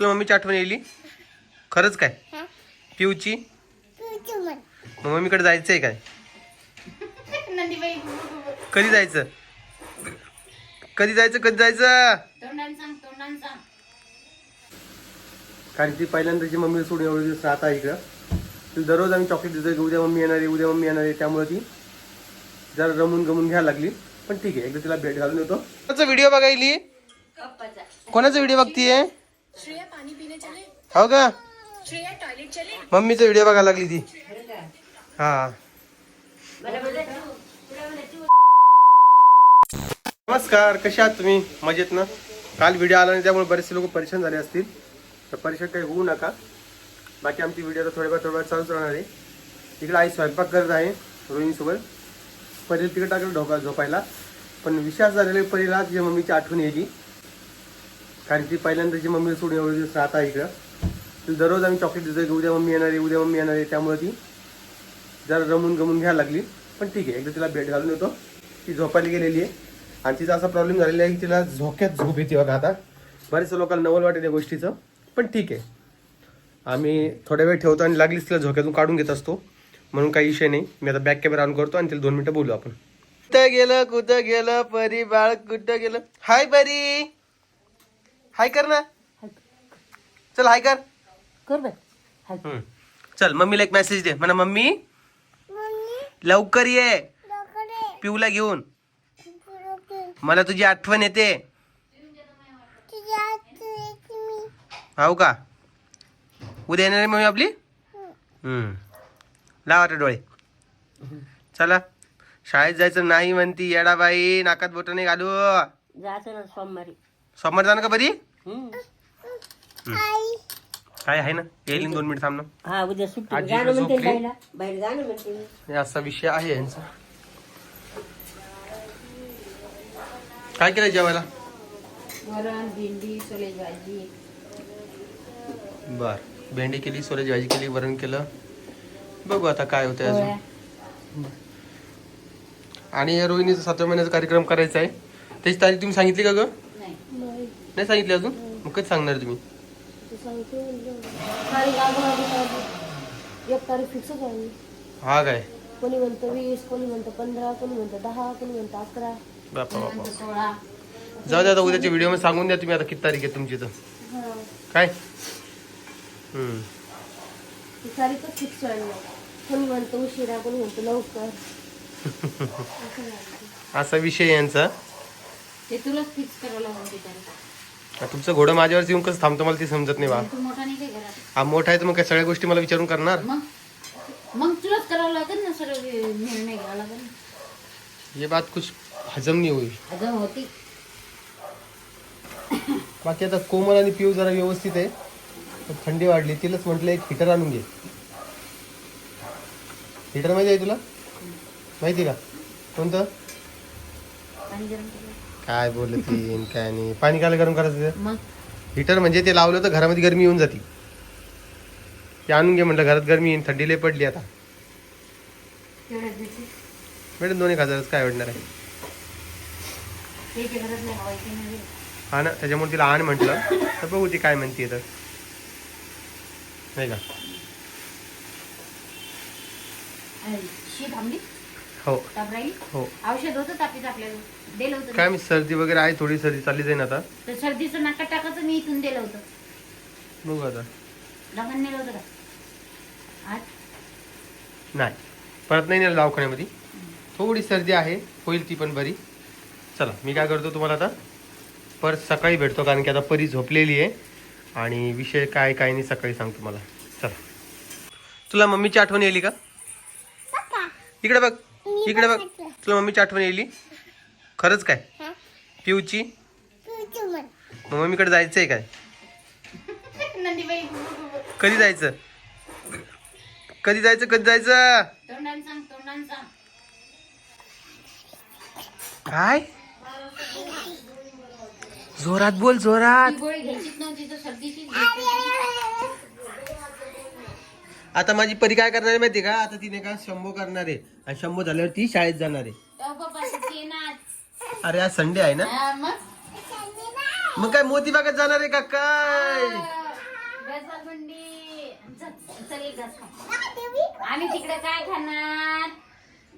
तुला मम्मीची आठवण येईल खरंच काय? पिऊची. मग मम्मीकडे जायचंय काय? कधी जायचं? कधी जायचं कधी जायचं? कारण ती पहिल्यांदाची मम्मी सोडून एवढे दिवस राहत आहे इकडं तिला दररोज आम्ही चॉकलेट देतो की उद्या मम्मी येणार आहे उद्या मम्मी येणार आहे त्यामुळे ती जरा रमून गमून घ्यायला लागली. पण ठीक आहे एकदा तिला भेट घालून येतो. कोणाचा व्हिडिओ बघायली? कोणाचा व्हिडिओ बघतीये? श्रेया पानी पीने चले? हो का? श्रेया टॉयलेट चले? मम्मीचा व्हिडिओ बघायला लागली ती. हा. नमस्कार कशा आहात तुम्ही? मजेत ना? काल व्हिडिओ आला नाही त्यामुळे बरेचसे लोक परेशान झाले असतील. तर परेशान काही होऊ नका. बाकी आमची व्हिडिओ तर थोड्या थोड्या चालूच राहणार आहे. इकडे आई स्वयंपाक करत आहे रोहिणीसोबत. पहिले तिकडे टाकलं ढोका झोपायला. पण विश्वास झालेला पहिला तिच्या मम्मीची आठवण यायची. कारण ती पहिल्यांदाची मम्मी सोडून एवढे दिवस राहता इकडं. तिला दररोज आम्ही चॉकलेट देतो की उद्या मम्मी येणार आहे उद्या मम्मी येणार आहे त्यामुळे ती जरा रमून गमून घ्यायला लागली. पण ठीक आहे एकदा तिला भेट घालून येतो. ती झोपायला गेलेली आहे. आणि तिचा असा प्रॉब्लेम झालेला आहे की तिला झोक्यात झोप येते बघा आता. बरेचशा लोकांना नवल वाटेल या गोष्टीचं पण ठीक आहे. आम्ही थोड्या वेळ ठेवतो आणि लागलीच तिला झोक्यातून काढून घेत असतो. म्हणून काही विषय नाही. मी आता बॅक कॅमेरा ऑन करतो आणि तिला दोन मिनिटं बोलू आपण. कुठं गेलं कुठं गेलं परी बाळ कुठं गेलं? हाय परी! हाय कर ना. चल हाय कर. कर हम्म. चल मम्मीला एक मेसेज दे. म्हणा मम्मी मम्मी, लवकर ये. पिऊला घेऊन. मला तुझी आठवण येते. हो का? उद्या येणार आहे मम्मी आपली? हम्म. लावा आता डोळे. चला. शाळेत जायचं नाही म्हणती येडाबाई नाकात बोट नाही घालू. जायचं ना सोमवारी. सोमवार जाणं का बरी काय आहे ना? येईल दोन मिनिट थांब ना. हा उद्या सुट्टी. आजी गाणं म्हणते झोपली? जायला बाहेर गाणं म्हणते हे असा विषय आहे यांचा. काय केलं जेवायला? वरण भेंडी सोले भाजी. बर. भेंडी केली सोल्याची भाजी केली वरण केलं. बघू आता काय होतंय अजून. आणि या रोहिणीचा सातव्या महिन्याचा कार्यक्रम करायचा आहे. त्याची तारीख तुम्ही सांगितली का ग? नाही. नाही, सांगितली अजून? मग कधी सांगणार तुम्ही? तारीख. एक तारीख फिक्सच आहे. हा काय? कोणी म्हणतं वीस कोणी म्हणतं पंधरा कोणी म्हणतं दहा कोणी म्हणतं अकरा बापा बापा. सोळा. जाऊ द्या आता उद्याच्या व्हिडिओमध्ये सांगून द्या तुम्ही आता किती तारीख आहे तुमची तर. हा. काय? हम्म. ती तारीखच फिक्स आहे. ना. कोणी म्हणतं उशिरा कोणी म्हणतं लवकर. असा विषय आहे यांचा. ते तुलाच फिक्स करावं लागेल ते तारीख. आता तुमचं घोडं माझ्यावरती येऊन कसं थांबतं मला ती समजत नाही बा. तू मोठा नाही काय घरात? हा मोठा आहे तर मग काय सगळ्या गोष्टी मला विचारून करणार? मग? मग तुलाच करावं लागेल ना निर्णय घ्यावा लागेल. ये बात कुछ हजम नाही होईल. होती. बाकी आता कोमल आणि पिऊ जरा व्यवस्थित आहे. पण थंडी वाढली तिलाच म्हटलं एक हिटर आणून घे. हिटर माहिती आहे तुला? माहिती का? कोणतं? पाणी गरम केलं. काय बोलत ती काय नाही. पाणी काय गरम करायचं? मग? हिटर म्हणजे ते लावलं तर घरामध्ये गरमी येऊन जाते. ते आणून घे म्हटलं घरात गरमी येईन थंडी लय पडली आता. देते मॅडम दोन एक हजारच काय वाटणार आहे. त्याच्या घरात नाही हवा इथे नाही हा ना त्याच्यामुळे तिला आण म्हटलं. तर बघू ती काय म्हणते तर. नाही का? आणि शी थांबली? हो. ताप राहिली हो. औषध होतं तापीच आपल्याला. दिलं होतं. काय मी सर्दी वगैरे आहे थोडी सर्दी चालली जाईन आता. तर सर्दीचं नाका टाकाचं मी इथून दिलं होतं. बघू आता. दवाखान्यात नेलं होतं का? आज? नाही. परत नाही नेलं दवाखान्यामध्ये. थोडी सर्दी आहे होईल ती पण बरी. चला मी काय करतो तुम्हाला आता? परत सकाळी भेटतो कारण की आता परी झोपलेली आहे. आणि विषय काय काय नाही सकाळी सांगतो मला चला. तुला मम्मीची आठवण येईल का? पप्पा, इकडे बघ. इकडे बघ. तुला मम्मीची आठवण येईल. खरंच काय? पिऊची. मग मम्मीकडे जायचंय काय? कधी जायचं? कधी जायचं? कधी जायचं? काय? जोरात बोल जोरात. आता माझी परी काय करणार आहे माहिती का? आता तिने का शंभो करणार आहे. आणि शंभो झाल्यावर ती शाळेत जाणार आहे. अरे आज संडे आहे ना? हा, मग? मग काय मोती बागेत जाणार आहे का काय? चल चल एक घास खा. आम्ही तिकडे काय खाणार?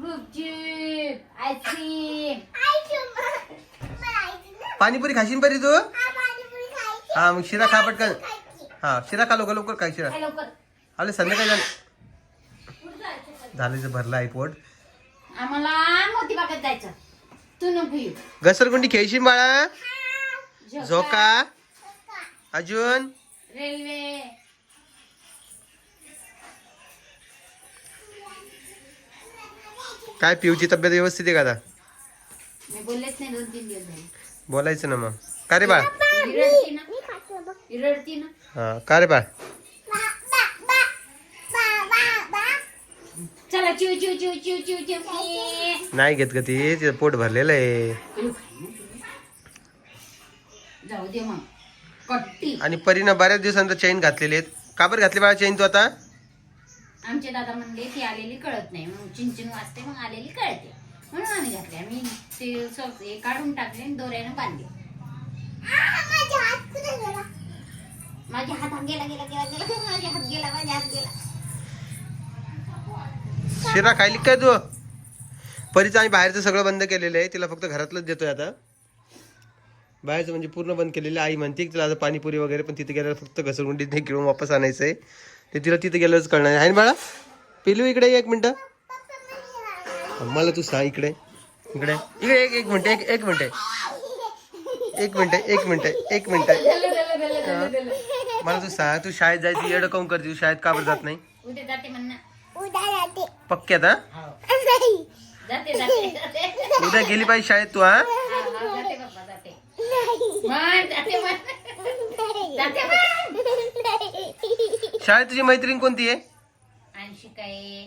गुपचूप आईस्क्रीम. पाणीपुरी खाशीन परी तू? हा मग शिरा खा पटकन. हा शिरा खा लवकर लवकर काय शिरा. लवकर. आले संध्याकाळी झालं. झालं इथं भरलं आहे पोट. आम्हाला मोती बागेत जायचं. तू नको येऊ. घसरगुंडी खेळशील बाळा? झोका, अजून? रेल्वे. काय पिऊची तब्येत व्यवस्थित आहे का आता? मी बोललेच नाही दोन तीन दिवस झाले. बोलायचं ना मग. का रे बाळ? रडती ना? रडती ना? हा का रे बाळ? चला चिव चिव चिव चिव चिव चिव नाही घेत का ती तिचं पोट भरलेलं आहे. जाऊ दे मग. कट्टी. आणि परीनं बऱ्याच दिवसांतर चैन घातलेली आहेत. का बरं घातली बाळा चैन तू आता? आमचे दादा म्हणले ती आलेली कळत नाही. म्हणून चिंचिन वाजते मग आलेली कळते. म्हणून आम्ही घातले आम्ही ते हे काढून टाकले आणि दोऱ्यानं बांधले. माझ्या हात गेला? गेला गेला गेला माझ्या हात गेला माझ्या हात गेला. शिरा खायली काय तू? परीचं आम्ही बाहेरचं सगळं बंद केलेलं आहे. तिला फक्त घरातलंच देतोय आता. बाहेरचं म्हणजे पूर्ण बंद केलेलं आहे. आई म्हणते की तिला आता पाणीपुरी वगैरे पण तिथे गेल्यावर फक्त घसरगुंडीत नाही किंवा वापस आणायचं आहे ते तिला तिथे गेल्यावरच कळणार आहे बाळा? पिलू इकडे एक मिनटं. मला तू सांग इकडे. इकडे. इकडे एक एक मिनटं एक एक मिनटं. एक मिनटं एक मिनटं एक मिनटं. मला तू सांग तू शाळेत जायची येडं काऊन करते? तू शाळेत का बरं जात नाही? पक्क्यात हा? जाते जाते जाते उद्या गेली पाहिजे शाळेत तू हा? हा, हा, जाते बाप्पा जाते म्हण जाते म्हण जाते म्हण शाळेत तुझी मैत्रीण कोणती आहे? आणशी काय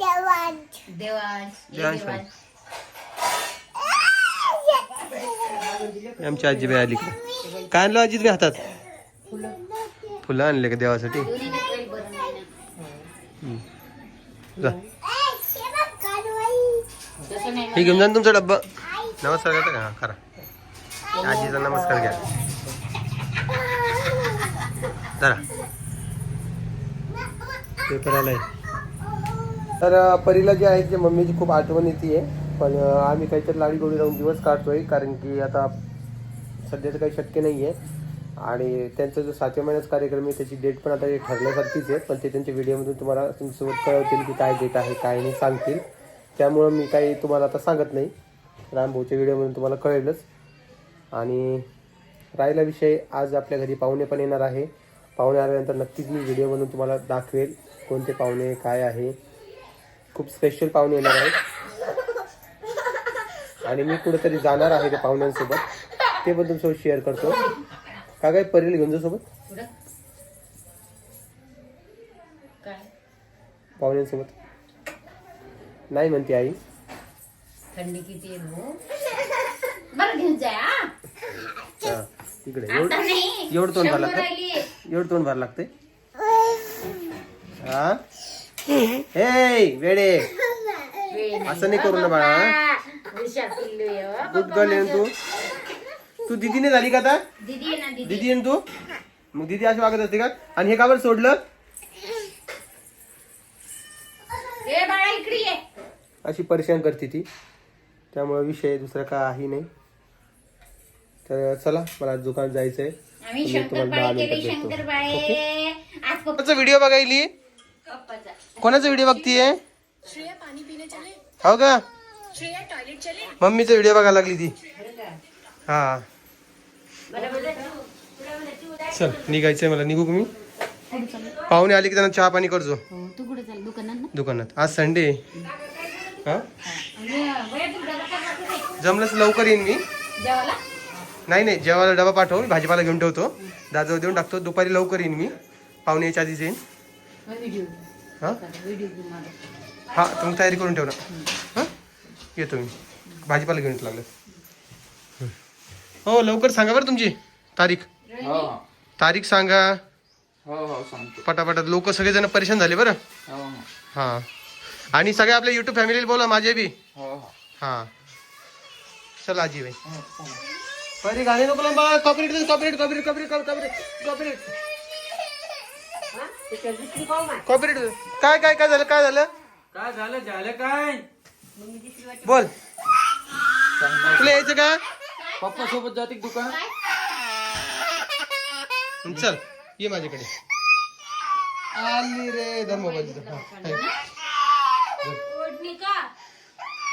देवांश ये देवांश. देवांश आमची आजीबाई आली का? काय आणलं आजीत तुम्ही हातात? फुलं आणले का देवासाठी? दोन्ही लेकराला बरं नाही ना. जा तसं नाही हे घेऊन जा ना तुमचा डब्बा. नमस्कार करता का? हा करा. आजीचा नमस्कार घ्या. जरा पेपर आलाय. तर परीला जे आहे ते मम्मीची खूप आठवण येते पण आम्ही काहीतरी लाडी गोडी लावून दिवस काढतोय कारण की आता सध्या तर काही शक्य नाही आहे आणि त्यांचा जो सातव्या महिन्याचा कार्यक्रम आहे त्याची डेट पण आता हे ठरल्यासारखीच आहे पण ते त्यांच्या व्हिडिओमधून तुम्हाला तुमच्यासोबत कळवतील की काय डेट आहे काय नाही सांगतील. त्यामुळं मी काही तुम्हाला आता सांगत नाही. रामभाऊच्या व्हिडिओमधून तुम्हाला कळेलच. आणि राहिला विषय आज आपल्या घरी पाहुणे पण येणार आहे. पाहुणे आल्यानंतर नक्कीच मी व्हिडिओमधून तुम्हाला दाखवेल कोणते पाहुणे काय आहे. खूप स्पेशल पाहुणे येणार आहेत. आणि मी कुठेतरी जाणार आहे त्या पाहुण्यांसोबत. ते पण तुमच्यासोबत शेअर करतो. का काय परीला घेऊन जा सोबत? पुढं? काय? पाहुण्यांसोबत. नाही म्हणते आई. थंडी किती आहे भाऊ? बरं घेऊन जा हा. हा, इकडे. आता एवढं नाही. एवढं तोंड भरलं शंभर का? राहिली एवढं तोंड भर लागते हा? हे वेडे. असं नाही करू ना बाळा हुशार पिल्लू आहे हो. गुड गर्ल आहे ना तू? तू दिदीने झाली का आता? दीदी आहे ना दीदी. दिदी आहे ना तू? मग दिदी अशी वागत असते का? आणि हे का बरं सोडलं? ए बाळा इकडे ये. अशी परेशान करते ती. त्यामुळे विषय दुसरा काही नाही. तर चला मला आज दुकानात जायचंय. आम्ही तुम्हाला दहा शंकरपाळे केले मिनिटात भेटतो. शंकरपाळे आज पप्पा कोणाचा व्हिडिओ बघायली? पप्पाचा. कोणाचा व्हिडिओ बघतीये? हो का? मम्मीचा व्हिडिओ बघायला लागली ती. हा. चल निघायचंय मला. निघू मी? पाहुणे आले की त्यांना चहा पाणी करतो तू कुठे चाल दुकानात. दुकानात आज संडे हा? जमलंच लवकर येईन मी. नाही नाही जेवायला डबा पाठव. मी भाजीपाला घेऊन ठेवतो. दादावर देऊन टाकतो. दुपारी लवकर येईन मी. पाहुणे याच्या आधीच येईन. हां? हां हा तुम्ही तयारी करून ठेवला हां? येतो मी. भाजीपाला घेऊन लागलं. हो लवकर सांगा बरं तुमची तारीख. हो तारीख सांगा. हो हो सांगतो. पटापटात लोक सगळेजण परेशान झाले बरं. हो हो. हां. आणि सगळ्या आपल्या युट्यूब फॅमिलीला बोला माझे बी. हो हो. हां. चला आजी बाई. हो, हो. परी गाणे नको लावून बाळा corporate corporate corporate corporate corporate काय काय काय झालं काय झालं? काय झालं झालं काय? बोल. तुला यायचं का? पप्पा सोबत जाते का दुकानात चल ये माझ्याकडे. आली रे धर मोबाईल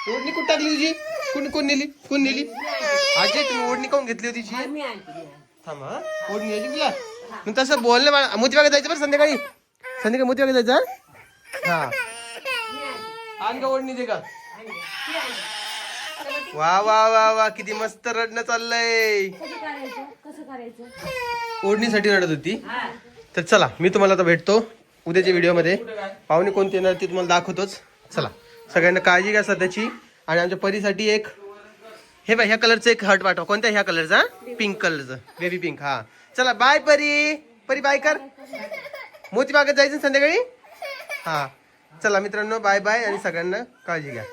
ओढणी कुठं टाकली तुझी? कोण कोण नेली? कोण नेली? अजय तुम्ही ओढणी काऊन घेतली होती तुझी थांब हा. ओढणी यायची तुला? मग तसं बोल ना मला मोती बागेत जायचं बरं संध्याकाळी? संध्याकाळी मोती बागेत जायचं हा? हा. आण का ओढणी दे का वा वा वा वा किती मस्त रडणं चाललंय. ओढणीसाठी रडत होती. तर चला मी तुम्हाला आता भेटतो उद्याच्या व्हिडिओमध्ये. पाहुणे कोणते येणार ते तुम्हाला दाखवतोच. चला सगळ्यांना काळजी घ्या सध्याची. आणि आमच्या परीसाठी एक हे बाय ह्या कलरचं एक हर्ट पाठवा. कोणत्या ह्या कलरचा पिंक कलरचं बेबी पिंक हा. चला बाय परी. परी बाय कर. मोती बागेत जायचं संध्याकाळी? हा. चला मित्रांनो बाय बाय आणि सगळ्यांना काळजी घ्या.